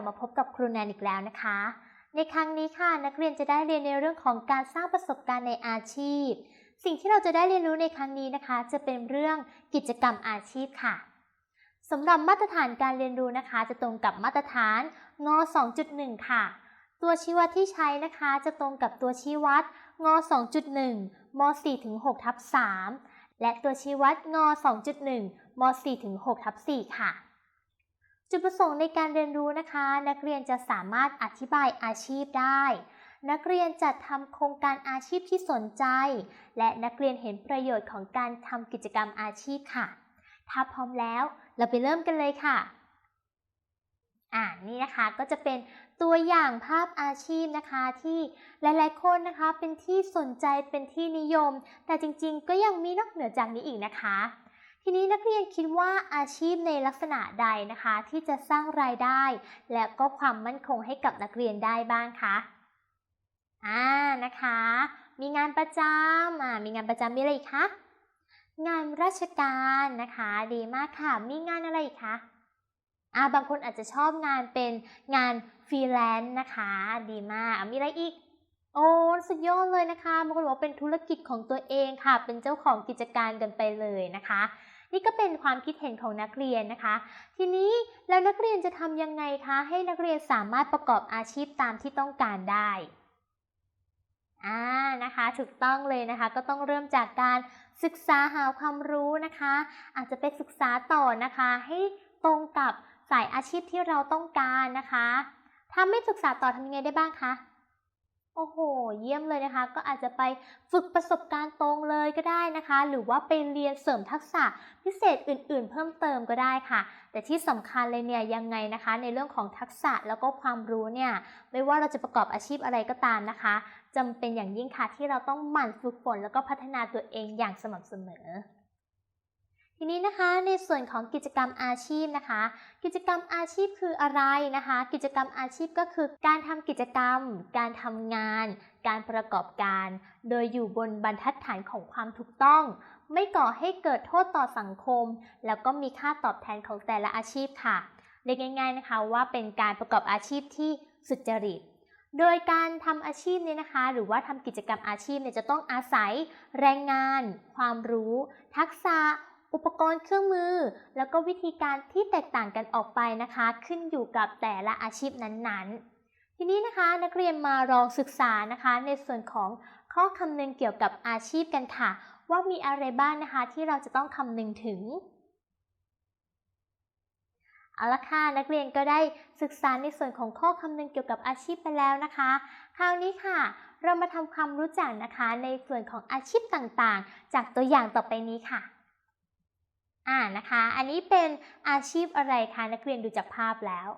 ลับมาพบกับครูแนนอีกแล้วนะคะ ในครั้งนี้ค่ะนักเรียนจะได้เรียนในเรื่องของการสร้างประสบการณ์ในอาชีพ สิ่งที่เราจะได้เรียนรู้ในครั้งนี้นะคะ จะเป็นเรื่องกิจกรรมอาชีพค่ะสำหรับมาตรฐานการเรียนรู้นะคะ จะตรงกับมาตรฐานง2.1 ค่ะ ตัวชี้วัดที่ใช้นะคะ จะตรงกับตัวชี้วัดง2.1ม4ถึง6ทับ3และตัวชี้วัดง2.1ม4ถึง6ทับ4ค่ะ จุดประสงค์ในการเรียนรู้นะคะ นักเรียนจะสามารถอธิบายอาชีพได้ นักเรียนจัดทำโครงการอาชีพที่สนใจ และนักเรียนเห็นประโยชน์ของการทำกิจกรรมอาชีพค่ะ ถ้าพร้อมแล้วเราไปเริ่มกันเลยค่ะอ่านี่นะคะก็จะเป็นตัวอย่างภาพอาชีพนะคะที่หลายๆคนนะคะเป็นที่สนใจเป็นที่นิยม แต่จริงๆ ก็ยังมีนอกเหนือจากนี้อีกนะคะ ทีนี้นักเรียนคิดว่าอาชีพในลักษณะใดนะคะ ที่จะสร้างรายได้ และก็ความมั่นคงให้กับนักเรียนได้บ้างคะอ่านะคะ มีงานประจำอ่ามีงานประจำมีอะไรอีกคะงานราชการนะคะ ดีมากค่ะ มีงานอะไรอีกคะอ่าบางคนอาจจะชอบงานเป็นงานฟรีแลนซ์นะคะ ดีมากมีอะไรอีกโอ้สุดยอดเลยนะคะบางคนบอกว่าเป็นธุรกิจของตัวเองค่ะ เป็นเจ้าของกิจการกันไปเลยนะคะ นี่ก็เป็นความคิดเห็นของนักเรียนนะคะ ทีนี้แล้วนักเรียนจะทำยังไงคะ ให้นักเรียนสามารถประกอบอาชีพตามที่ต้องการได้อ่านะคะถูกต้องเลยนะคะก็ต้องเริ่มจากการศึกษาหาความรู้นะคะ อาจจะไปศึกษาต่อนะคะ ให้ตรงกับสายอาชีพที่เราต้องการนะคะถ้าไม่ศึกษาต่อทำยังไงได้บ้างคะ โอ้โห เยี่ยมเลยนะคะ ก็อาจจะไปฝึกประสบการณ์ตรงเลยก็ได้นะคะ หรือว่าไปเรียนเสริมทักษะพิเศษอื่นๆ เพิ่มเติมก็ได้ค่ะ แต่ที่สำคัญเลยเนี่ยยังไงนะคะ ในเรื่องของทักษะแล้วก็ความรู้เนี่ยไม่ว่าเราจะประกอบอาชีพอะไรก็ตามนะคะจำเป็นอย่างยิ่งค่ะที่เราต้องหมั่นฝึกฝนแล้วก็พัฒนาตัวเองอย่างสม่ำเสมอ ทีนี้นะคะในส่วนของกิจกรรมอาชีพนะคะ กิจกรรมอาชีพคืออะไรนะคะ กิจกรรมอาชีพก็คือการทำกิจกรรม การทำงาน การประกอบการ โดยอยู่บนบรรทัดฐานของความถูกต้อง ไม่ก่อให้เกิดโทษต่อสังคม แล้วก็มีค่าตอบแทนของแต่ละอาชีพค่ะเรียกง่ายๆนะคะว่าเป็นการประกอบอาชีพที่สุจริต โดยการทำอาชีพเนี่ยนะคะ หรือว่าทำกิจกรรมอาชีพเนี่ยจะต้องอาศัยแรงงาน ความรู้ ทักษะ อุปกรณ์เครื่องมือ แล้วก็วิธีการที่แตกต่างกันออกไปนะคะ ขึ้นอยู่กับแต่ละอาชีพนั้นๆ ทีนี้นะคะนักเรียนมาลองศึกษานะคะ ในส่วนของข้อคำนึงเกี่ยวกับอาชีพกันค่ะ ว่ามีอะไรบ้างนะคะที่เราจะต้องคำนึงถึงเอาละค่ะนักเรียนก็ได้ศึกษาในส่วนของข้อคำนึงเกี่ยวกับอาชีพไปแล้วนะคะ คราวนี้ค่ะ เรามาทำความรู้จักนะคะในส่วนของอาชีพต่างๆ จากตัวอย่างต่อไปนี้ค่ะ อ่านะคะ อันนี้เป็นอาชีพอะไรคะนักเรียนดูจากภาพแล้ว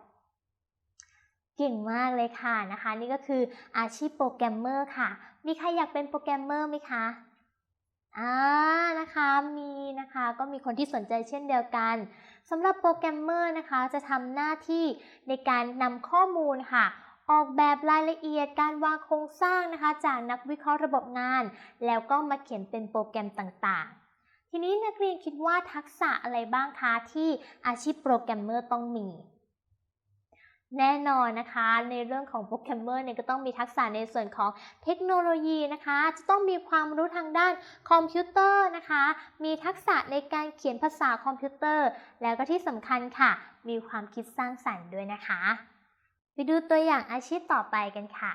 เก่งมากเลยค่ะนะคะ นี่ก็คืออาชีพโปรแกรมเมอร์ค่ะ มีใครอยากเป็นโปรแกรมเมอร์ไหมคะอ่านะคะมีนะคะก็มีคนที่สนใจเช่นเดียวกันสำหรับโปรแกรมเมอร์นะคะ จะทำหน้าที่ในการนำข้อมูลค่ะ ออกแบบรายละเอียดการวางโครงสร้างนะคะ จากนักวิเคราะห์ระบบงาน แล้วก็มาเขียนเป็นโปรแกรมต่างๆ ทีนี้นักเรียนคิดว่าทักษะอะไรบ้างคะที่อาชีพโปรแกรมเมอร์ต้องมี แน่นอนนะคะ ในเรื่องของโปรแกรมเมอร์เนี่ยก็ต้องมีทักษะในส่วนของเทคโนโลยีนะคะ จะต้องมีความรู้ทางด้านคอมพิวเตอร์นะคะ มีทักษะในการเขียนภาษาคอมพิวเตอร์ แล้วก็ที่สำคัญค่ะ มีความคิดสร้างสรรค์ด้วยนะคะ ไปดูตัวอย่างอาชีพต่อไปกันค่ะ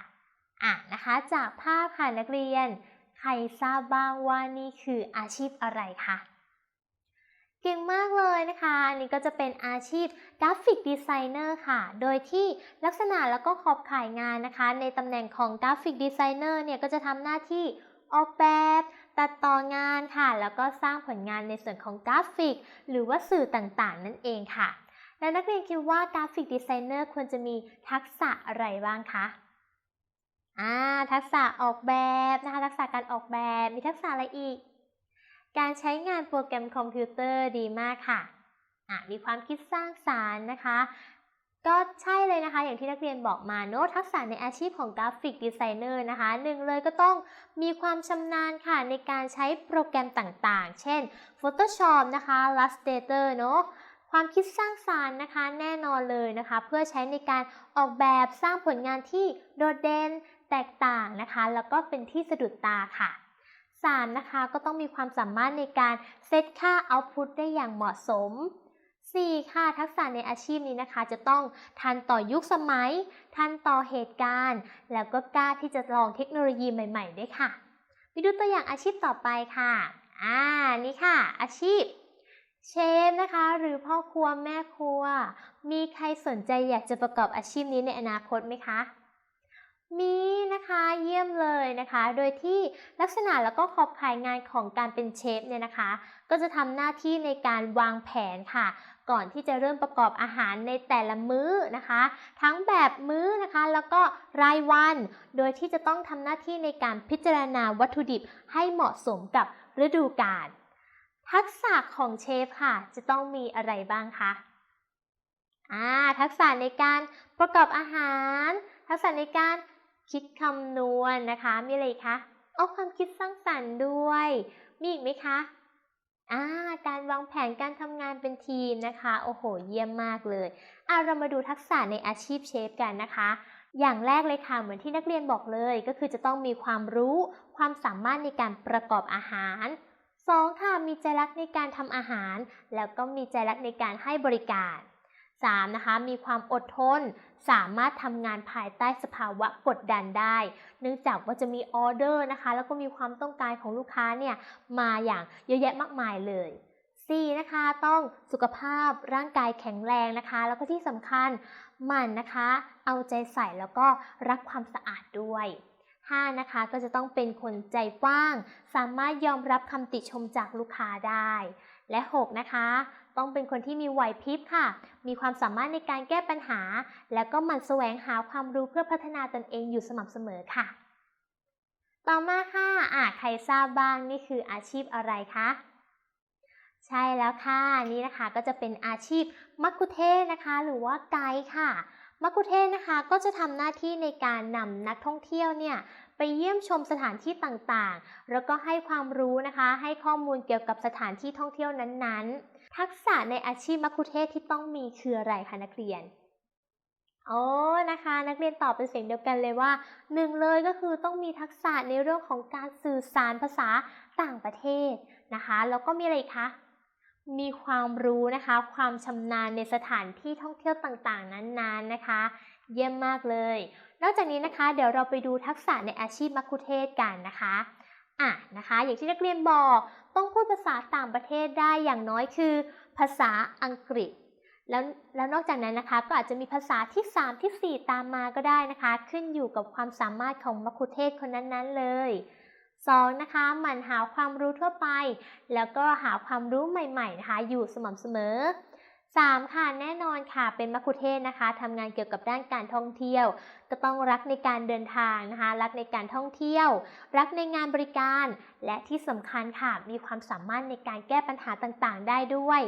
อะนะคะ จากภาพค่ะนักเรียน ใครทราบบ้างว่านี่คืออาชีพอะไรคะเก่งมากเลยนะคะ อันนี้ก็จะเป็นอาชีพกราฟิกดีไซเนอร์ค่ะ โดยที่ลักษณะแล้วก็ขอบข่ายงานนะคะ ในตำแหน่งของกราฟิกดีไซเนอร์เนี่ยก็จะทำหน้าที่ออกแบบตัดต่องานค่ะ แล้วก็สร้างผลงานในส่วนของกราฟิก หรือว่าสื่อต่างๆ นั่นเองค่ะ และนักเรียนคิดว่ากราฟิกดีไซเนอร์ควรจะมีทักษะอะไรบ้างคะ ทักษะออกแบบนะคะทักษะการออกแบบมีทักษะอะไรอีก การใช้งานโปรแกรมคอมพิวเตอร์ดีมากค่ะอะมีความคิดสร้างสารรค์นะคะ ก็ใช่เลยนะคะ อย่างที่นักเรียนบอกมาเนอะทักษะในอาชีพของกราฟิกดีไซเนอร์นะคะหนึ่งเลยก็ต้องมีความชำนาญค่ะในการใช้โปรแกรมต่างๆ เช่น Photoshop นะคะ Illustrator เนอะความคิดสร้างสารรค์นะคะแน่นอนเลยนะคะ เพื่อใช้ในการออกแบบสร้างผลงานที่โดดเด่น แตกต่างนะคะ แล้วก็เป็นที่สะดุดตาค่ะ 3. นะคะก็ต้องมีความสามารถในการเซตค่าเอาต์พุตได้อย่างเหมาะสม 4. ค่ะทักษะในอาชีพนี้นะคะ จะต้องทันต่อยุคสมัย ทันต่อเหตุการณ์ แล้วก็กล้าที่จะลองเทคโนโลยีใหม่ ๆ ด้วยค่ะไปดูตัวอย่างอาชีพต่อไปค่ะ อ่า นี่ค่ะ อาชีพ เชฟนะคะ หรือพ่อครัวแม่ครัว มีใครสนใจอยากจะประกอบอาชีพนี้ในอนาคตไหมคะ มีนะคะเยี่ยมเลยนะคะ โดยที่ลักษณะแล้วก็ขอบข่ายงานของการเป็นเชฟเนี่ยนะคะ ก็จะทำหน้าที่ในการวางแผนค่ะ ก่อนที่จะเริ่มประกอบอาหารในแต่ละมื้อนะคะ ทั้งแบบมื้อนะคะ แล้วก็รายวัน โดยที่จะต้องทำหน้าที่ในการพิจารณาวัตถุดิบให้เหมาะสมกับฤดูกาลทักษะของเชฟค่ะ จะต้องมีอะไรบ้างคะอ่าทักษะในการประกอบอาหาร ทักษะในการ คิดคำนวณนนะคะ มีอะไรคะเอาความคิดสร้างสรรค์ด้วย มีอีกไหมคะอ่าการวางแผนการทำงานเป็นทีมนะคะ โอ้โห เยี่ยมมากเลยอ่าเรามาดูทักษะในอาชีพเชฟกันนะคะ อย่างแรกเลยค่ะ เหมือนที่นักเรียนบอกเลย ก็คือจะต้องมีความรู้ ความสามารถในการประกอบอาหาร 2. ค่ะ มีใจรักในการทำอาหาร แล้วก็มีใจรักในการให้บริการ 3. นะคะมีความอดทน สามารถทำงานภายใต้สภาวะกดดันได้ เนื่องจากว่าจะมีออเดอร์นะคะ แล้วก็มีความต้องการของลูกค้าเนี่ยมาอย่างเยอะแยะมากมายเลย 4. นะคะต้องสุขภาพร่างกายแข็งแรงนะคะ แล้วก็ที่สำคัญหมันนะคะ เอาใจใส่แล้วก็รักความสะอาดด้วย 5. นะคะก็จะต้องเป็นคนใจกว้าง สามารถยอมรับคำติชมจากลูกค้าได้ และ 6. นะคะ ต้องเป็นคนที่มีไหวพริบค่ะ มีความสามารถในการแก้ปัญหา แล้วก็หมั่นแสวงหาความรู้เพื่อพัฒนาตนเองอยู่สม่ำเสมอค่ะ ต่อมาค่ะอ่าใครทราบบ้างนี่คืออาชีพอะไรคะใช่แล้วค่ะนี่นะคะก็จะเป็นอาชีพมักคุเทศนะคะ หรือว่าไกด์ค่ะมักคุเทศนะคะก็จะทำหน้าที่ในการนำนักท่องเที่ยวเนี่ยไปเยี่ยมชมสถานที่ต่างๆ แล้วก็ให้ความรู้นะคะ ให้ข้อมูลเกี่ยวกับสถานที่ท่องเที่ยวนั้นๆ ทักษะในอาชีพมักคุเทศที่ต้องมีคืออะไรคะนักเรียนโอ้นะคะ นักเรียนตอบเป็นเสียงเดียวกันเลยว่าหนึ่งเลยก็คือต้องมีทักษะในเรื่องของการสื่อสารภาษาต่างประเทศนะคะแล้วก็มีอะไรคะมีความรู้นะคะ ความชำนาญในสถานที่ท่องเที่ยวต่างๆ นั้นๆนนะคะ เยี่ยมมากเลย นอกจากนี้นะคะ เดี๋ยวเราไปดูทักษะในอาชีพมัคคุเทศกันนะคะอะนะคะ อย่างที่นักเรียนบอก ต้องพูดภาษาต่างประเทศได้อย่างน้อยคือ ภาษาอังกฤษ แล้วแล้วนอกจากนั้นนะคะก็อาจจะมีภาษาที่ 3 ที่ 4 ตามมาก็ได้นะคะ ขึ้นอยู่กับความสามารถของมัคคุเทศคนนั้นๆเลย 2. นะคะหมั่นหาความรู้ทั่วไป แล้วก็หาความรู้ใหม่ๆนะคะอยู่สม่ำเสมอ 3. ค่ะแน่นอนค่ะเป็นมัคคุเทศนะคะทำงานเกี่ยวกับด้านการท่องเที่ยว ก็ต้องรักในการเดินทางนะคะ รักในการท่องเที่ยว รักในงานบริการ และที่สำคัญค่ะมีความสามารถในการแก้ปัญหาต่างๆ ได้ด้วย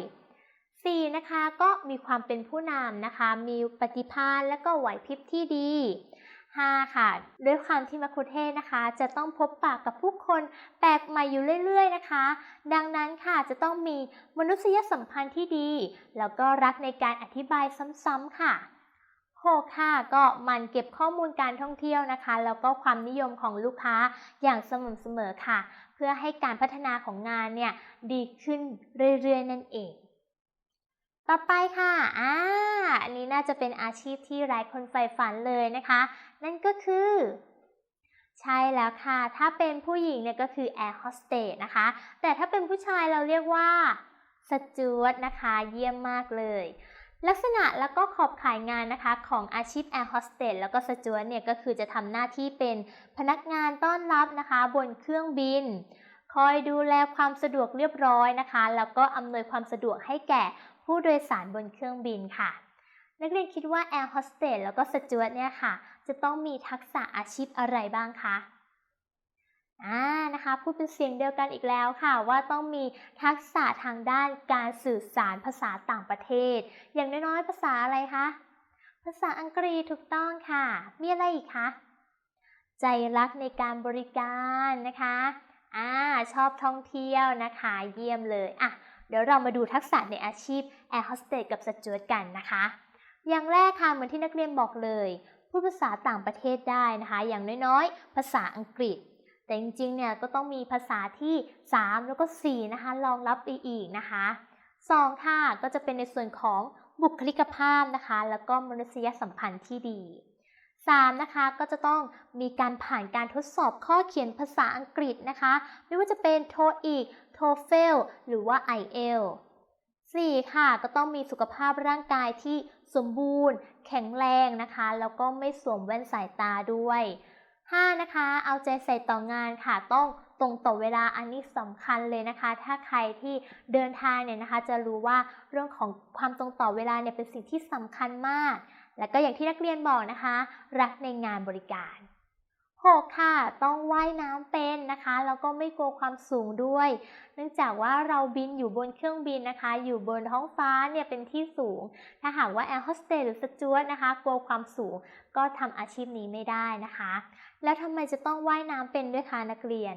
4. นะคะก็มีความเป็นผู้นำนะคะ มีปฏิภาณและก็ไหวพริบที่ดี 5. ค่ะ ด้วยความที่มัคคุเทศนะคะ จะต้องพบปะกับผู้คนแปลกใหม่อยู่เรื่อย ๆ นะคะ ดังนั้นค่ะจะต้องมีมนุษยสัมพันธ์ที่ดี แล้วก็รักในการอธิบายซ้ำๆค่ะ 6. ค่ะ ก็มันเก็บข้อมูลการท่องเที่ยวนะคะ แล้วก็ความนิยมของลูกค้าอย่างสม่ำเสมอค่ะ เพื่อให้การพัฒนาของงานเนี่ยดีขึ้นเรื่อยๆ นั่นเอง ต่อไปค่ะ อ่า อันนี้น่าจะเป็นอาชีพที่หลายคนใฝ่ฝันเลยนะคะ นั่นก็คือ ใช่แล้วค่ะ ถ้าเป็นผู้หญิงเนี่ยก็คือแอร์โฮสเตสนะคะ แต่ถ้าเป็นผู้ชายเราเรียกว่าสจวตนะคะ เยี่ยมมากเลย ลักษณะแล้วก็ขอบขายงานนะคะ ของอาชีพแอร์โฮสเตสแล้วก็สจวตเนี่ยก็คือจะทำหน้าที่เป็นพนักงานต้อนรับนะคะ บนเครื่องบิน คอยดูแลความสะดวกเรียบร้อยนะคะ แล้วก็อำนวยความสะดวกให้แก่ ผู้โดยสารบนเครื่องบินค่ะ นักเรียนคิดว่าแอร์โฮสเตสแล้วก็สจวตเนี่ยค่ะ จะต้องมีทักษะอาชีพอะไรบ้างคะอ่านะคะพูดเป็นเสียงเดียวกันอีกแล้วค่ะ ว่าต้องมีทักษะทางด้านการสื่อสารภาษาต่างประเทศ อย่างน้อยๆภาษาอะไรคะภาษาอังกฤษถูกต้องค่ะ มีอะไรอีกคะใจรักในการบริการนะคะอ่าชอบท่องเที่ยวนะคะ เยี่ยมเลยอะ เดี๋ยวเรามาดูทักษะในอาชีพแอร์โฮสเตสกับสจวตกันนะคะ อย่างแรกค่ะเหมือนที่นักเรียนบอกเลย พูดภาษาต่างประเทศได้นะคะ อย่างน้อยๆ ภาษาอังกฤษ แต่จริงๆ เนี่ยก็ต้องมีภาษาที่ 3 แล้วก็ 4 นะคะรองรับไปอีกนะคะ 2 ค่ะก็จะเป็นในส่วนของบุคลิกภาพนะคะ แล้วก็มนุษยสัมพันธ์ที่ดี 3. นะคะก็จะต้องมีการผ่านการทดสอบข้อเขียนภาษาอังกฤษนะคะ ไม่ว่าจะเป็น TOEIC TOEFL หรือว่า IELTS 4. ค่ะ ก็ต้องมีสุขภาพร่างกายที่สมบูรณ์ แข็งแรงนะคะ แล้วก็ไม่สวมแว่นสายตาด้วย 5. นะคะ เอาใจใส่ต่องานค่ะ ต้องตรงต่อเวลาอันนี้สำคัญเลยนะคะ ถ้าใครที่เดินทางเนี่ยนะคะ จะรู้ว่าเรื่องของความตรงต่อเวลาเนี่ยเป็นสิ่งที่สำคัญมาก แล้วก็อย่างที่นักเรียนบอกนะคะ รักในงานบริการ 6. ค่ะ ต้องว่ายน้ำเป็นนะคะ แล้วก็ไม่กลัวความสูงด้วย เนื่องจากว่าเราบินอยู่บนเครื่องบินนะคะ อยู่บนท้องฟ้าเนี่ยเป็นที่สูง ถ้าหากว่าแอร์โฮสเตสหรือสจวตนะคะ กลัวความสูงก็ทำอาชีพนี้ไม่ได้นะคะ แล้วทำไมจะต้องว่ายน้ำเป็นด้วยคะนักเรียน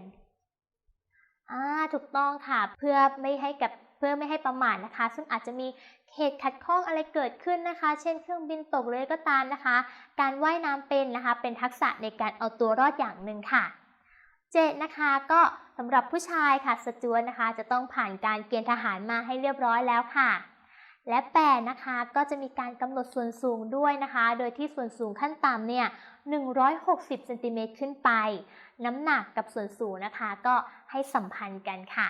อ่า ถูกต้องค่ะ เพื่อไม่ให้กับ พื่อไม่ให้ประมาทนะคะ ซึ่งอาจจะมีเหตุขัดข้องอะไรเกิดขึ้นนะคะ เช่นเครื่องบินตกเลยก็ตามนะคะ การว่ายน้ำเป็นนะคะ เป็นทักษะในการเอาตัวรอดอย่างหนึ่งค่ะเจ็ดนะคะก็สำหรับผู้ชายค่ะสจวตนะคะ จะต้องผ่านการเกณฑ์ทหารมาให้เรียบร้อยแล้วค่ะ และ8นะคะก็จะมีการกำหนดส่วนสูงด้วยนะคะ โดยที่ส่วนสูงขั้นต่ำเนี่ย 160เซนติเมตรขึ้นไป น้ำหนักกับส่วนสูงนะคะ ก็ให้สัมพันธ์กันค่ะ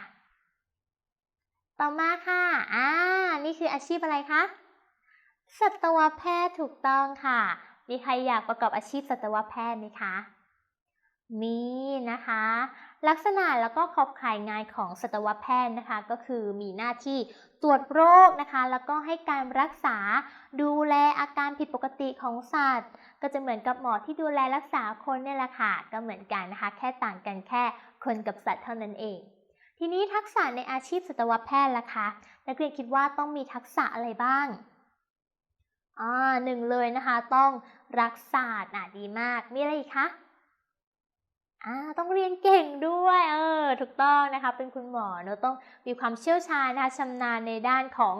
ต่อมาค่ะ อ่า นี่คืออาชีพอะไรคะ สัตวแพทย์ถูกต้องค่ะ มีใครอยากประกอบอาชีพสัตวแพทย์ไหมคะ มีนะคะ ลักษณะแล้วก็ขอบข่ายงานของสัตวแพทย์นะคะ ก็คือมีหน้าที่ตรวจโรคนะคะ แล้วก็ให้การรักษา ดูแลอาการผิดปกติของสัตว์ ก็จะเหมือนกับหมอที่ดูแลรักษาคนเนี่ยแหละค่ะ ก็เหมือนกันนะคะ แค่ต่างกันแค่คนกับสัตว์เท่านั้นเอง ทีนี้ทักษะในอาชีพสัตวแพทย์ล่ะคะ นักเรียนคิดว่าต้องมีทักษะอะไรบ้างอ่าหนึ่งเลยนะคะต้องรักษาอะดีมาก มีอะไรอีกคะอ่าต้องเรียนเก่งด้วยเออถูกต้องนะคะเป็นคุณหมอเนอะต้องมีความเชี่ยวชาญนะคะชำนาญในด้านของ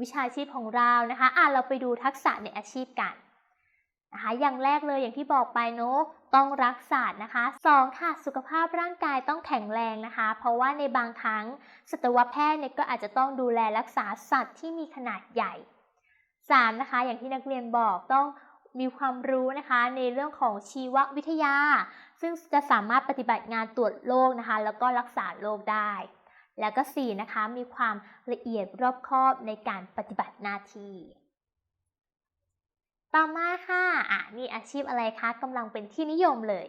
วิชาชีพของเรานะคะอ่าเราไปดูทักษะในอาชีพกันนะคะอย่างแรกเลยอย่างที่บอกไปเนอะ ต้องรักษานะคะสองค่ะ สุขภาพร่างกายต้องแข็งแรงนะคะ เพราะว่าในบางครั้งสัตวแพทย์เนี่ยก็อาจจะต้องดูแลรักษาสัตว์ที่มีขนาดใหญ่ 3. นะคะ อย่างที่นักเรียนบอกต้องมีความรู้นะคะในเรื่องของชีววิทยา ซึ่งจะสามารถปฏิบัติงานตรวจโรคนะคะ แล้วก็รักษาโรคได้ แล้วก็ 4. นะคะ มีความละเอียดรอบคอบในการปฏิบัติหน้าที่ ต่อมาค่ะ อะนี่อาชีพอะไรคะกำลังเป็นที่นิยมเลย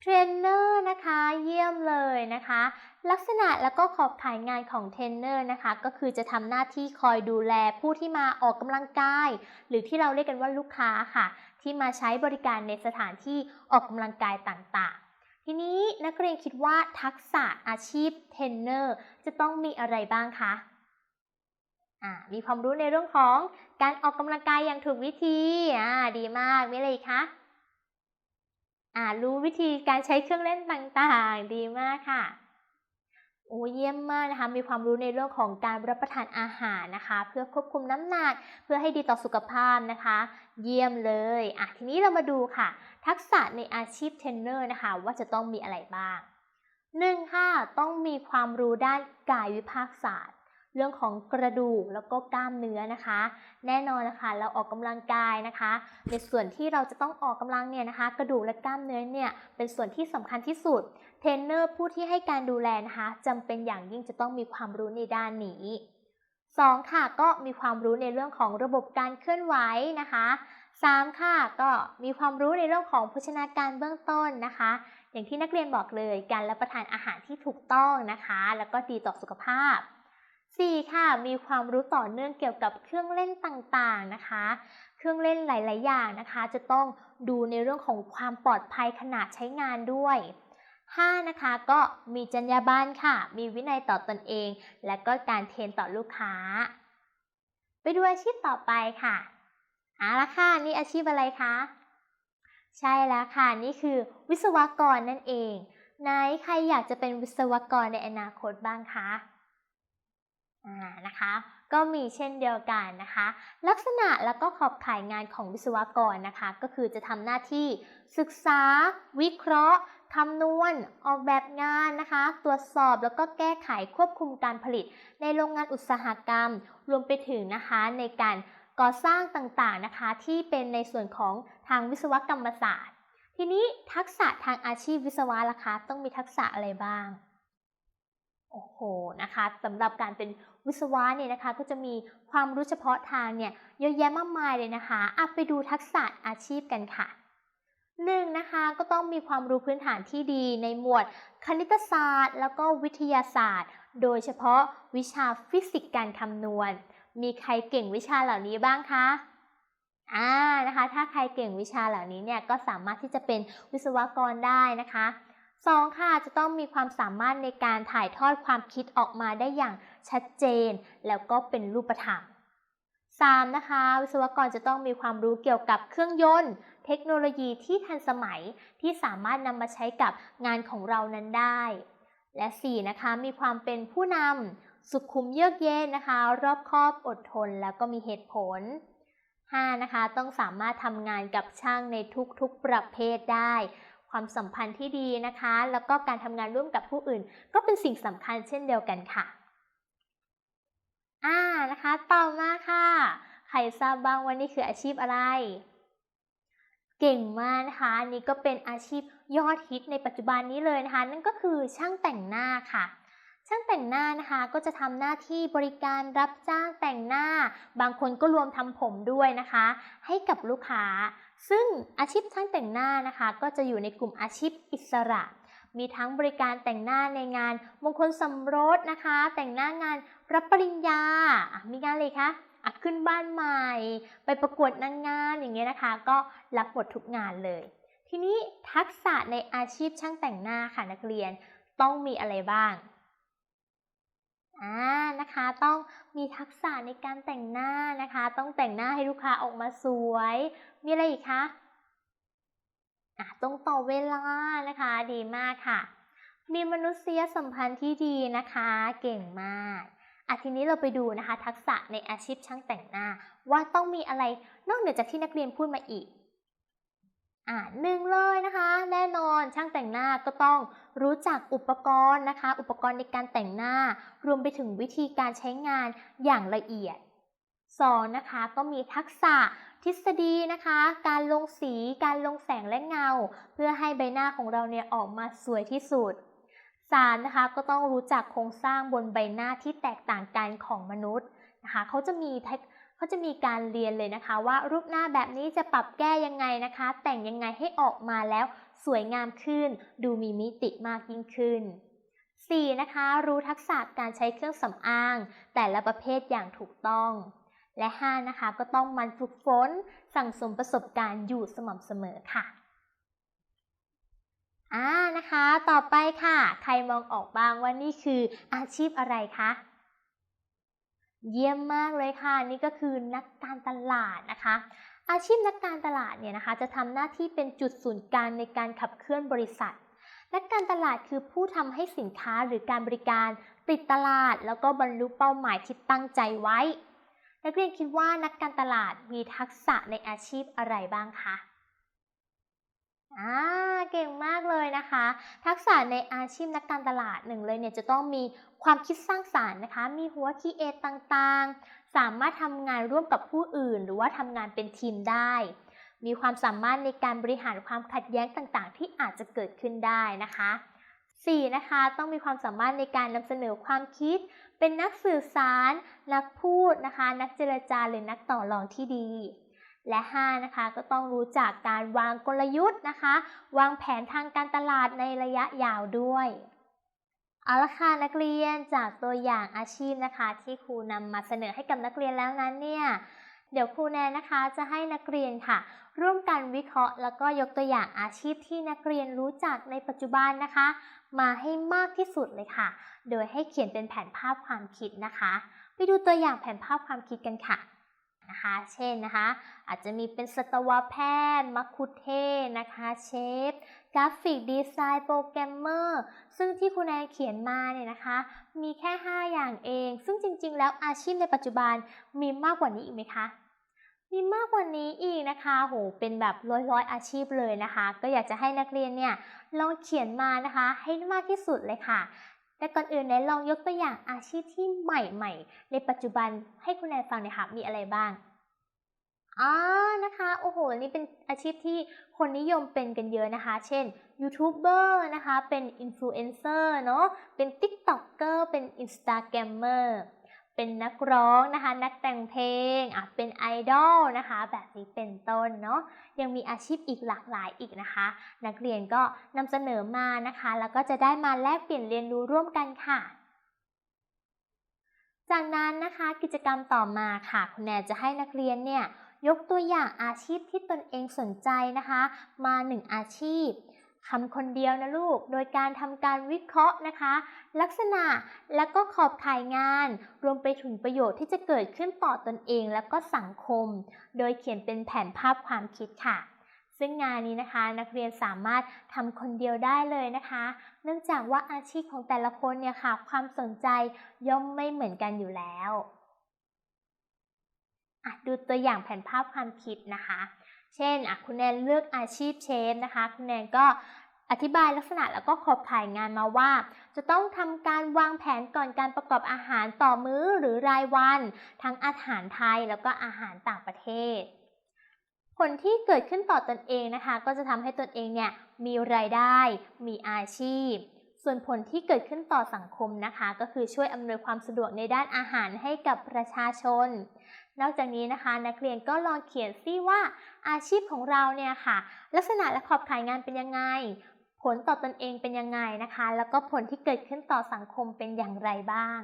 เทรนเนอร์นะคะเยี่ยมเลยนะคะ ลักษณะแล้วก็ขอบข่ายงานของเทรนเนอร์นะคะ ก็คือจะทำหน้าที่คอยดูแลผู้ที่มาออกกำลังกาย หรือที่เราเรียกกันว่าลูกค้าค่ะ ที่มาใช้บริการในสถานที่ออกกำลังกายต่างๆ ทีนี้นักเรียนคิดว่าทักษะอาชีพเทรนเนอร์จะต้องมีอะไรบ้างคะ มีความรู้ในเรื่องของการออกกำลังกายอย่างถูกวิธีอ่าดีมากมีอะไรคะอ่ารู้วิธีการใช้เครื่องเล่นต่างๆ ดีมากค่ะโอ้เยี่ยมมากนะคะ มีความรู้ในเรื่องของการรับประทานอาหารนะคะ เพื่อควบคุมน้ำหนัก เพื่อให้ดีต่อสุขภาพนะคะ เยี่ยมเลยอะทีนี้เรามาดูค่ะ ทักษะในอาชีพเทรนเนอร์นะคะ ว่าจะต้องมีอะไรบ้างหนึ่งค่ะ ต้องมีความรู้ด้านกายวิภาคศาสตร์ เรื่องของกระดูกแล้วก็กล้ามเนื้อนะคะ แน่นอนนะคะเราออกกำลังกายนะคะ ในส่วนที่เราจะต้องออกกำลังเนี่ยนะคะ กระดูกและกล้ามเนื้อเนี่ยเป็นส่วนที่สำคัญที่สุดเทรนเนอร์ผู้ที่ให้การดูแลนะคะจำเป็นอย่างยิ่งจะต้องมีความรู้ในด้านนี้ 2. ค่ะก็มีความรู้ในเรื่องของระบบการเคลื่อนไหวนะคะ 3. ค่ะก็มีความรู้ในเรื่องของโภชนาการเบื้องต้นนะคะ อย่างที่นักเรียนบอกเลยการรับประทานอาหารที่ถูกต้องนะคะ แล้วก็ดีต่อสุขภาพ 4. ค่ะ มีความรู้ต่อเนื่องเกี่ยวกับเครื่องเล่นต่างๆนะคะ เครื่องเล่นหลาย ๆ อย่างนะคะ จะต้องดูในเรื่องของความปลอดภัยขณะใช้งานด้วย 5. นะคะ ก็มีจรรยาบรรณค่ะ มีวินัยต่อตอนเอง และก็การเทรนต่อลูกค้า ไปดูอาชีพต่อไปค่ะเอาละค่ะ นี่อาชีพอะไรคะ ใช่แล้วค่ะ นี่คือวิศวกรนั่นเอง ไหนใครอยากจะเป็นวิศวกรในอนาคตบ้างคะ นะคะ ก็มีเช่นเดียวกันนะคะ ลักษณะแล้วก็ขอบข่ายงานของวิศวกรนะคะ ก็คือจะทำหน้าที่ศึกษา วิเคราะห์คำนวณออกแบบงานนะคะ ตรวจสอบแล้วก็แก้ไขควบคุมการผลิต ในโรงงานอุตสาหกรรม รวมไปถึงนะคะในการก่อสร้างต่างๆนะคะ ที่เป็นในส่วนของทางวิศวกรรมศาสตร์ ทีนี้ทักษะทางอาชีพวิศวะล่ะคะ ต้องมีทักษะอะไรบ้าง โอ้โหนะคะสำหรับการเป็น วิศวะเนี่ยนะคะก็จะมีความรู้เฉพาะทางเนี่ยเยอะแยะมากมายเลยนะคะอะไปดูทักษะอาชีพกันค่ะหนึ่งนะคะก็ต้องมีความรู้พื้นฐานที่ดีในหมวดคณิตศาสตร์ แล้วก็วิทยาศาสตร์ โดยเฉพาะวิชาฟิสิกส์การคำนวณ มีใครเก่งวิชาเหล่านี้บ้างคะอ่านะคะ ถ้าใครเก่งวิชาเหล่านี้เนี่ยก็สามารถที่จะเป็นวิศวกรได้นะคะ สองค่ะ จะต้องมีความสามารถในการถ่ายทอดความคิดออกมาได้อย่างชัดเจน แล้วก็เป็นรูปธรรม 3. นะคะ วิศวกรจะต้องมีความรู้เกี่ยวกับเครื่องยนต์ เทคโนโลยีที่ทันสมัยที่สามารถนำมาใช้กับงานของเรานั้นได้ และ 4. นะคะ มีความเป็นผู้นำสุขุมเยือกเย็นนะคะ รอบคอบอดทนแล้วก็มีเหตุผล 5. นะคะ ต้องสามารถทำงานกับช่างในทุกๆประเภทได้ ความสัมพันธ์ที่ดีนะคะ แล้วก็การทำงานร่วมกับผู้อื่น ก็เป็นสิ่งสำคัญเช่นเดียวกันค่ะอ่านะคะ ต่อมาค่ะ ใครทราบบ้างว่านี่คืออาชีพอะไร เก่งมากนะคะนี่ก็เป็นอาชีพยอดฮิตในปัจจุบันนี้เลยนะคะ นั่นก็คือช่างแต่งหน้าค่ะช่างแต่งหน้านะคะก็จะทำหน้าที่บริการรับจ้างแต่งหน้า บางคนก็รวมทำผมด้วยนะคะ ให้กับลูกค้า ซึ่งอาชีพช่างแต่งหน้านะคะ ก็จะอยู่ในกลุ่มอาชีพอิสระ มีทั้งบริการแต่งหน้าในงานมงคลสมรสนะคะ แต่งหน้างานรับปริญญา มีงานอะไรคะอะขึ้นบ้านใหม่ ไปประกวดนางงานอย่างเงี้ยนะคะ ก็รับหมดทุกงานเลย ทีนี้ทักษะในอาชีพช่างแต่งหน้าค่ะนักเรียนต้องมีอะไรบ้าง อ่านะคะต้องมีทักษะในการแต่งหน้านะคะ ต้องแต่งหน้าให้ลูกค้าออกมาสวย มีอะไรอีกคะอะต้องต่อเวลานะคะ ดีมากค่ะ มีมนุษยสัมพันธ์ที่ดีนะคะ เก่งมากอะทีนี้เราไปดูนะคะ ทักษะในอาชีพช่างแต่งหน้า ว่าต้องมีอะไรนอกเหนือจากที่นักเรียนพูดมาอีกอ่าหนึ่งเลยนะคะ แน่นอนช่างแต่งหน้าก็ต้อง รู้จักอุปกรณ์นะคะ อุปกรณ์ในการแต่งหน้า รวมไปถึงวิธีการใช้งานอย่างละเอียดสองนะคะ ก็มีทักษะทฤษฎีนะคะ การลงสี การลงแสงและเงา เพื่อให้ใบหน้าของเราเนี่ยออกมาสวยที่สุด 3. นะคะ ก็ต้องรู้จักโครงสร้างบนใบหน้าที่แตกต่างกันของมนุษย์นะคะ เขาจะมีเขาจะมีการเรียนเลยนะคะ ว่ารูปหน้าแบบนี้จะปรับแก้ยังไงนะคะ แต่งยังไงให้ออกมาแล้ว สวยงามขึ้น ดูมีมิติมากยิ่งขึ้น 4. นะคะ รู้ทักษะการใช้เครื่องสำอาง แต่ละประเภทอย่างถูกต้อง และ 5. นะคะ ก็ต้องมันฝึกฝน สั่งสมประสบการณ์อยู่สม่ำเสมอค่ะอ่านะคะ ต่อไปค่ะ ใครมองออกบ้างว่านี่คืออาชีพอะไรคะเยี่ยมมากเลยค่ะ นี่ก็คือนักการตลาดนะคะ อาชีพนักการตลาดเนี่ยนะคะจะทำหน้าที่เป็นจุดศูนย์กลางในการขับเคลื่อนบริษัท นักการตลาดคือผู้ทำให้สินค้าหรือการบริการ ติดตลาด แล้วก็บรรลุเป้าหมายที่ตั้งใจไว้ นักเรียนคิดว่านักการตลาดมีทักษะในอาชีพอะไรบ้างคะอ่าเก่งมากเลยนะคะ ทักษะในอาชีพนักการตลาดหนึ่งเลยเนี่ยจะต้องมีความคิดสร้างสารรค์นะคะ มีหัวคีเอทต่าง สามารถทำงานร่วมกับผู้อื่น หรือว่าทำงานเป็นทีมได้ มีความสามารถในการบริหารความขัดแย้งต่างๆ ที่อาจจะเกิดขึ้นได้นะคะ 4. นะคะ ต้องมีความสามารถในการนำเสนอความคิด เป็นนักสื่อสาร นักพูดนะคะ นักเจรจาหรือนักต่อรองที่ดี และ 5 นะคะ ก็ต้องรู้จักการวางกลยุทธ์นะคะ วางแผนทางการตลาดในระยะยาวด้วย เอาละค่ะนักเรียนจากตัวอย่างอาชีพนะคะ ที่ครูนำมาเสนอให้กับนักเรียนแล้วนั้นเนี่ยเดี๋ยวครูแนนนะคะจะให้นักเรียนค่ะ ร่วมกันวิเคราะห์ แล้วก็ยกตัวอย่างอาชีพที่นักเรียนรู้จักในปัจจุบันนะคะ มาให้มากที่สุดเลยค่ะ โดยให้เขียนเป็นแผนภาพความคิดนะคะ ไปดูตัวอย่างแผนภาพความคิดกันค่ะนะคะ เช่นนะคะ อาจจะมีเป็นสัตวแพทย์มัคคุเทศนะคะ เชฟ กราฟิกดีไซน์โปรแกรมเมอร์ซึ่งที่คุณแอนเขียนมาเนี่ยนะคะ มีแค่ 5 อย่างเอง ซึ่งจริง ๆ แล้วอาชีพในปัจจุบันมีมากกว่านี้อีกไหมคะมีมากกว่านี้อีกนะคะ โห เป็นแบบร้อยๆอาชีพเลยนะคะ ก็อยากจะให้นักเรียนเนี่ยลองเขียนมานะคะ ให้มากที่สุดเลยค่ะ แต่ก่อนอื่นเนี่ยลองยกตัวอย่างอาชีพที่ใหม่ๆ ในปัจจุบันให้คุณแอนฟังหน่อยค่ะ มีอะไรบ้าง อ่า นะคะ โอ้โห นี่เป็นอาชีพที่คนนิยมเป็นกันเยอะนะคะ เช่นยูทูบเบอร์นะคะ เป็นอินฟลูเอนเซอร์เนาะ เป็นติ๊กต็อกเกอร์ เป็นอินสตาแกรมเมอร์เป็นนักร้องนะคะ นักแต่งเพลงอะเป็นไอดอลนะคะ แบบนี้เป็นต้นเนาะยังมีอาชีพอีกหลากหลายอีกนะคะ นักเรียนก็นำเสนอมานะคะ แล้วก็จะได้มาแลกเปลี่ยนเรียนรู้ร่วมกันค่ะ จากนั้นนะคะกิจกรรมต่อมาค่ะ คุณแนนจะให้นักเรียนเนี่ย ยกตัวอย่างอาชีพที่ตนเองสนใจนะคะ มาหนึ่งอาชีพทำคนเดียวนะลูก โดยการทำการวิเคราะห์นะคะ ลักษณะและก็ขอบข่ายงาน รวมไปถึงประโยชน์ที่จะเกิดขึ้นต่อตนเองและก็สังคม โดยเขียนเป็นแผนภาพความคิดค่ะ ซึ่งงานนี้นะคะ นักเรียนสามารถทำคนเดียวได้เลยนะคะ เนื่องจากว่าอาชีพของแต่ละคนเนี่ยค่ะ ความสนใจย่อมไม่เหมือนกันอยู่แล้ว ดูตัวอย่างแผนภาพความคิดนะคะ เช่นอะคุณแนนเลือกอาชีพเชฟนะคะ คุณแนนก็อธิบายลักษณะแล้วก็ขอบข่ายงานมาว่า จะต้องทำการวางแผนก่อนการประกอบอาหารต่อมื้อหรือรายวัน ทั้งอาหารไทยแล้วก็อาหารต่างประเทศ ผลที่เกิดขึ้นต่อตอนเองนะคะ ก็จะทำให้ตนเองเนี่ยมีรายได้ มีอาชีพ ส่วนผลที่เกิดขึ้นต่อสังคมนะคะ ก็คือช่วยอำนวยความสะดวกในด้านอาหารให้กับประชาชน นอกจากนี้นะคะ นักเรียนก็ลองเขียนซิว่าอาชีพของเราเนี่ยค่ะ ลักษณะและขอบข่ายงานเป็นยังไง ผลต่อตนเองเป็นยังไงนะคะ แล้วก็ผลที่เกิดขึ้นต่อสังคมเป็นอย่างไรบ้าง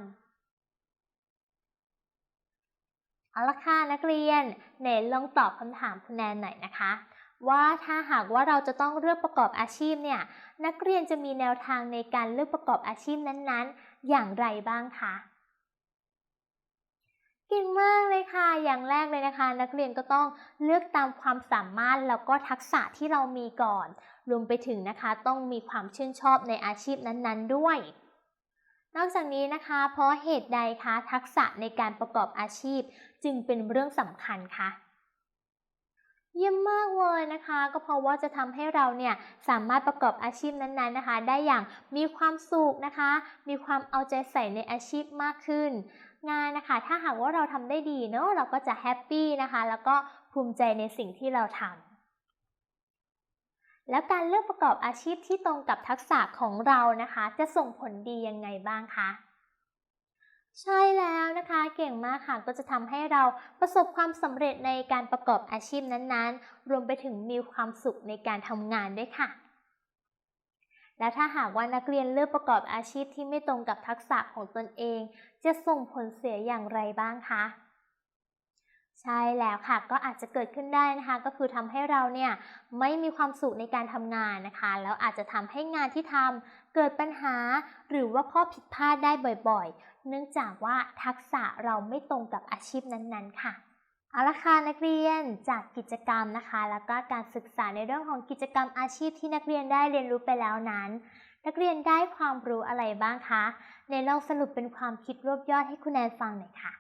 เอาละค่ะนักเรียนเนนลองตอบคำถามคุณแนนหน่อยนะคะ ว่าถ้าหากว่าเราจะต้องเลือกประกอบอาชีพเนี่ยนักเรียนจะมีแนวทางในการเลือกประกอบอาชีพนั้นๆ อย่างไรบ้างคะ เก่งมากเลยค่ะ อย่างแรกเลยนะคะ นักเรียนก็ต้องเลือกตามความสามารถแล้วก็ทักษะที่เรามีก่อน รวมไปถึงนะคะต้องมีความชื่นชอบในอาชีพนั้นๆด้วย นอกจากนี้นะคะ เพราะเหตุใดคะทักษะในการประกอบอาชีพ จึงเป็นเรื่องสำคัญคะเยี่ยมมากเลยนะคะ ก็เพราะว่าจะทำให้เราเนี่ยสามารถประกอบอาชีพนั้นๆนะคะ ได้อย่างมีความสุขนะคะ มีความเอาใจใส่ในอาชีพมากขึ้น งานนะคะ ถ้าหากว่าเราทำได้ดีเนาะเราก็จะแฮปปี้นะคะ แล้วก็ภูมิใจในสิ่งที่เราทำแล้วการเลือกประกอบอาชีพที่ตรงกับทักษะของเรานะคะ จะส่งผลดียังไงบ้างคะใช่แล้วนะคะ เก่งมากค่ะก็จะทำให้เราประสบความสำเร็จในการประกอบอาชีพนั้นๆ รวมไปถึงมีความสุขในการทำงานด้วยค่ะ และถ้าหากว่านักเรียนเลือกประกอบอาชีพที่ไม่ตรงกับทักษะของตนเอง จะส่งผลเสียอย่างไรบ้างคะใช่แล้วค่ะก็อาจจะเกิดขึ้นได้นะคะ ก็คือทำให้เราเนี่ยไม่มีความสุขในการทำงานนะคะ แล้วอาจจะทำให้งานที่ทำเกิดปัญหา หรือว่าข้อผิดพลาดได้บ่อยๆ เนื่องจากว่าทักษะเราไม่ตรงกับอาชีพนั้นๆค่ะ เอาละค่ะนักเรียนจากกิจกรรมนะคะ แล้วก็การศึกษาในเรื่องของกิจกรรมอาชีพที่นักเรียนได้เรียนรู้ไปแล้วนั้น นักเรียนได้ความรู้อะไรบ้างคะในลองสรุปเป็นความคิดรวบยอดให้คุณแนนฟังหน่อยค่ะ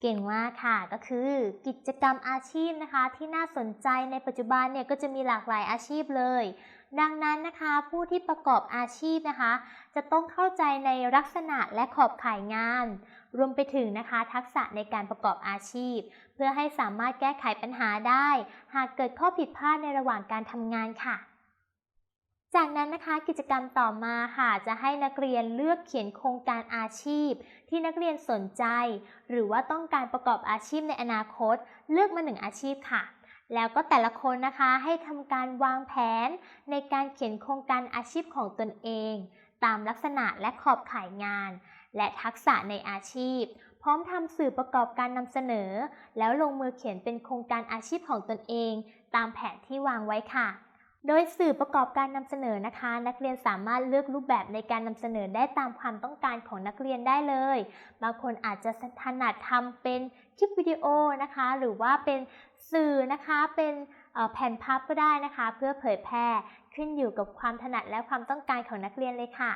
เก่งมากค่ะก็คือกิจกรรมอาชีพนะคะ ที่น่าสนใจในปัจจุบันเนี่ยก็จะมีหลากหลายอาชีพเลย ดังนั้นนะคะผู้ที่ประกอบอาชีพนะคะ จะต้องเข้าใจในลักษณะและขอบข่ายงาน รวมไปถึงนะคะ ทักษะในการประกอบอาชีพ เพื่อให้สามารถแก้ไขปัญหาได้ หากเกิดข้อผิดพลาดในระหว่างการทำงานค่ะ จากนั้นนะคะกิจกรรมต่อมาค่ะ จะให้นักเรียนเลือกเขียนโครงการอาชีพ ที่นักเรียนสนใจ หรือว่าต้องการประกอบอาชีพในอนาคต เลือกมาหนึ่งอาชีพค่ะ แล้วก็แต่ละคนนะคะให้ทำการวางแผนในการเขียนโครงการอาชีพของตนเอง ตามลักษณะและขอบข่ายงาน และทักษะในอาชีพ พร้อมทำสื่อประกอบการนำเสนอ แล้วลงมือเขียนเป็นโครงการอาชีพของตนเอง ตามแผนที่วางไว้ค่ะโดยสื่อประกอบการนำเสนอนะคะ นักเรียนสามารถเลือกรูปแบบในการนำเสนอได้ตามความต้องการของนักเรียนได้เลย บางคนอาจจะถนัดทำเป็นคลิปวิดีโอนะคะ หรือว่าเป็น สื่อนะคะเป็นแผ่นพับก็ได้นะคะ เพื่อเผยแพร่ขึ้นอยู่กับความถนัดและความต้องการของนักเรียนเลยค่ะ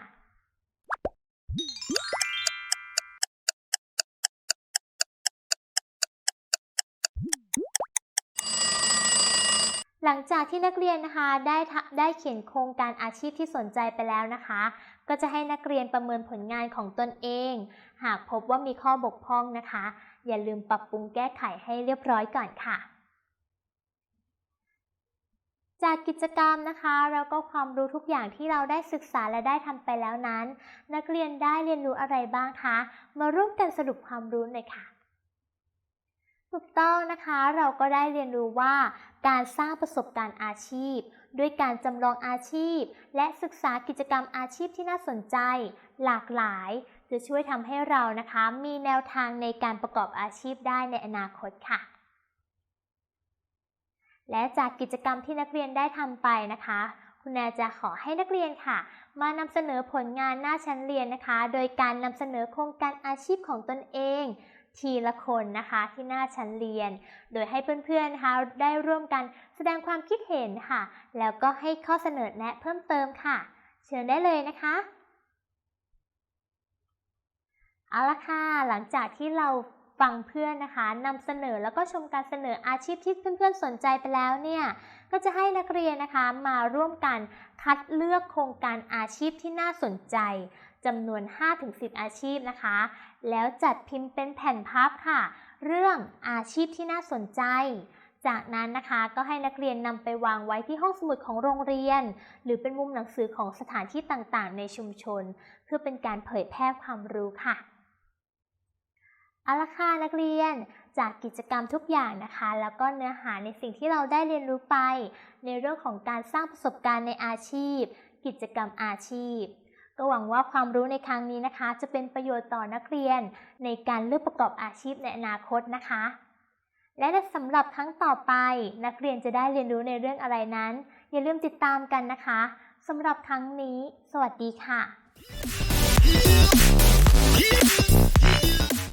หลังจากที่นักเรียนนะคะได้ได้เขียนโครงการอาชีพที่สนใจไปแล้วนะคะ ก็จะให้นักเรียนประเมินผลงานของตนเอง หากพบว่ามีข้อบกพร่องนะคะ อย่าลืมปรับปรุงแก้ไขให้เรียบร้อยก่อนค่ะ จากกิจกรรมนะคะแล้วก็ความรู้ทุกอย่างที่เราได้ศึกษาและได้ทำไปแล้วนั้น นักเรียนได้เรียนรู้อะไรบ้างคะ มาร่วมกันสรุปความรู้หน่อยค่ะถูกต้องนะคะเราก็ได้เรียนรู้ว่าการสร้างประสบการณ์อาชีพ ด้วยการจำลองอาชีพ และศึกษากิจกรรมอาชีพที่น่าสนใจ หลากหลาย จะช่วยทำให้เรานะคะ มีแนวทางในการประกอบอาชีพได้ในอนาคตค่ะ และจากกิจกรรมที่นักเรียนได้ทำไปนะคะ คุณแนจะขอให้นักเรียนค่ะ มานำเสนอผลงานหน้าชั้นเรียนนะคะ โดยการนำเสนอโครงการอาชีพของตนเอง ทีละคนนะคะที่หน้าชั้นเรียน โดยให้เพื่อนๆนะคะได้ร่วมกันแสดงความคิดเห็นค่ะ แล้วก็ให้ข้อเสนอแนะเพิ่มเติมค่ะ เชิญได้เลยนะคะเอาละค่ะ หลังจากที่เรา ฟังเพื่อนนะคะนำเสนอแล้วก็ชมการเสนออาชีพที่เพื่อนๆสนใจไปแล้วเนี่ยก็จะให้นักเรียนนะคะมาร่วมกันคัดเลือกโครงการอาชีพที่น่าสนใจจำนวน 5-10 อาชีพนะคะ แล้วจัดพิมพ์เป็นแผ่นพับค่ะ เรื่องอาชีพที่น่าสนใจ จากนั้นนะคะก็ให้นักเรียนนำไปวางไว้ที่ห้องสมุดของโรงเรียน หรือเป็นมุมหนังสือของสถานที่ต่างๆ ในชุมชน เพื่อเป็นการเผยแพร่ความรู้ค่ะ เอาละค่ะนักเรียนจากกิจกรรมทุกอย่างนะคะ แล้วก็เนื้อหาในสิ่งที่เราได้เรียนรู้ไป ในเรื่องของการสร้างประสบการณ์ในอาชีพ กิจกรรมอาชีพ ก็หวังว่าความรู้ในครั้งนี้นะคะ จะเป็นประโยชน์ต่อนักเรียน ในการเลือกประกอบอาชีพในอนาคตนะคะ และสำหรับครั้งต่อไป นักเรียนจะได้เรียนรู้ในเรื่องอะไรนั้น อย่าลืมติดตามกันนะคะสำหรับครั้งนี้ สวัสดีค่ะ